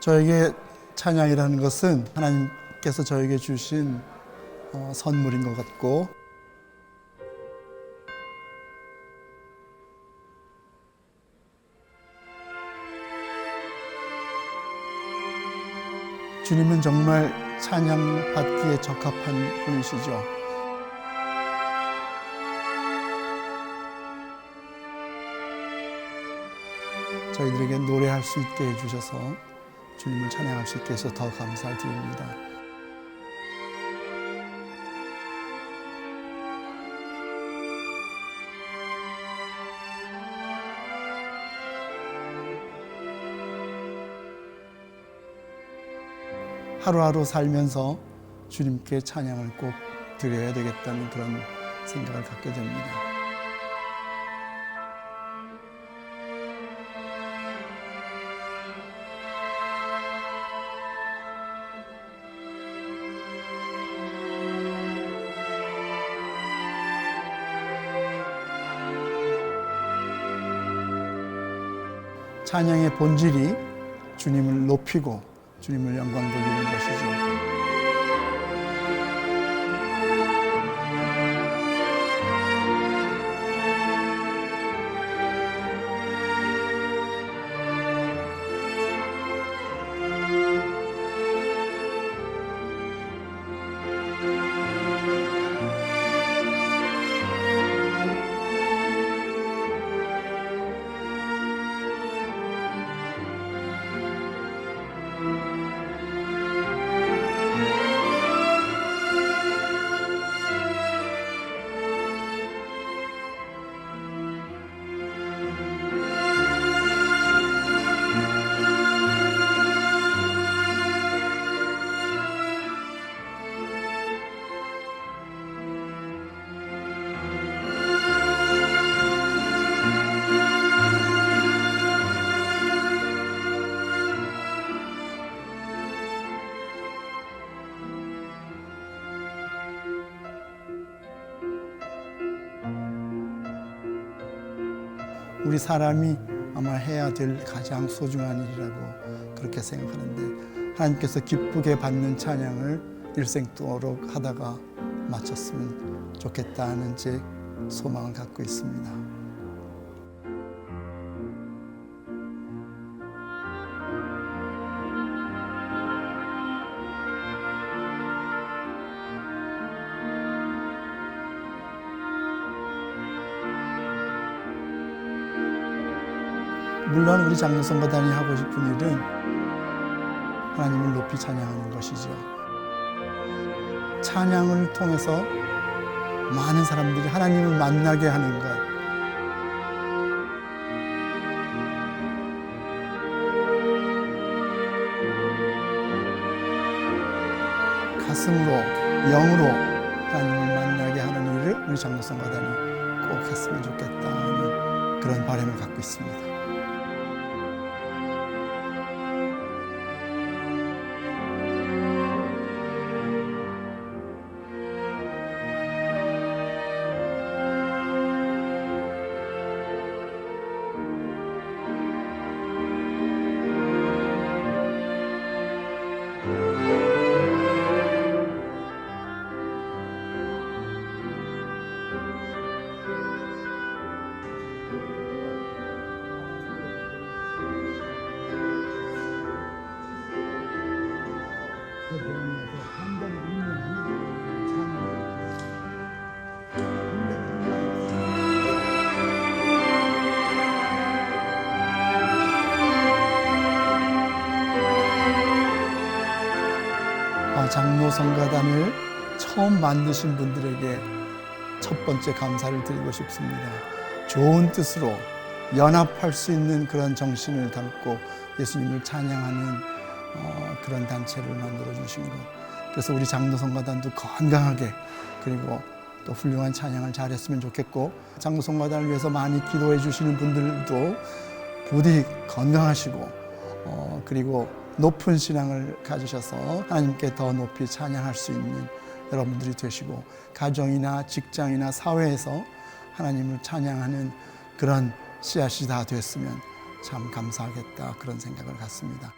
저에게 찬양이라는 것은 하나님께서 저에게 주신 어, 선물인 것 같고 주님은 정말 찬양 받기에 적합한 분이시죠. 저희들에게 노래할 수 있게 해주셔서 주님을 찬양할 수 있게 해서 더 감사드립니다. 하루하루 살면서 주님께 찬양을 꼭 드려야 되겠다는 그런 생각을 갖게 됩니다. 찬양의 본질이 주님을 높이고 주님을 영광 돌리는 것이죠. 우리 사람이 아마 해야 될 가장 소중한 일이라고 그렇게 생각하는데 하나님께서 기쁘게 받는 찬양을 일생도록 하다가 마쳤으면 좋겠다는 제 소망을 갖고 있습니다. 물론 우리 장로성가단이 하고 싶은 일은 하나님을 높이 찬양하는 것이죠. 찬양을 통해서 많은 사람들이 하나님을 만나게 하는 것. 가슴으로, 영으로 하나님을 만나게 하는 일을 우리 장로성가단이 꼭 했으면 좋겠다는 그런 바람을 갖고 있습니다. 장로 성가단을 처음 만드신 분들에게 첫 번째 감사를 드리고 싶습니다. 좋은 뜻으로 연합할 수 있는 그런 정신을 담고 예수님을 찬양하는 어, 그런 단체를 만들어 주신 것. 그래서 우리 장로 성가단도 건강하게 그리고 또 훌륭한 찬양을 잘했으면 좋겠고 장로 성가단을 위해서 많이 기도해 주시는 분들도 부디 건강하시고 어, 그리고 높은 신앙을 가지셔서 하나님께 더 높이 찬양할 수 있는 여러분들이 되시고 가정이나 직장이나 사회에서 하나님을 찬양하는 그런 씨앗이 다 됐으면 참 감사하겠다 그런 생각을 갖습니다.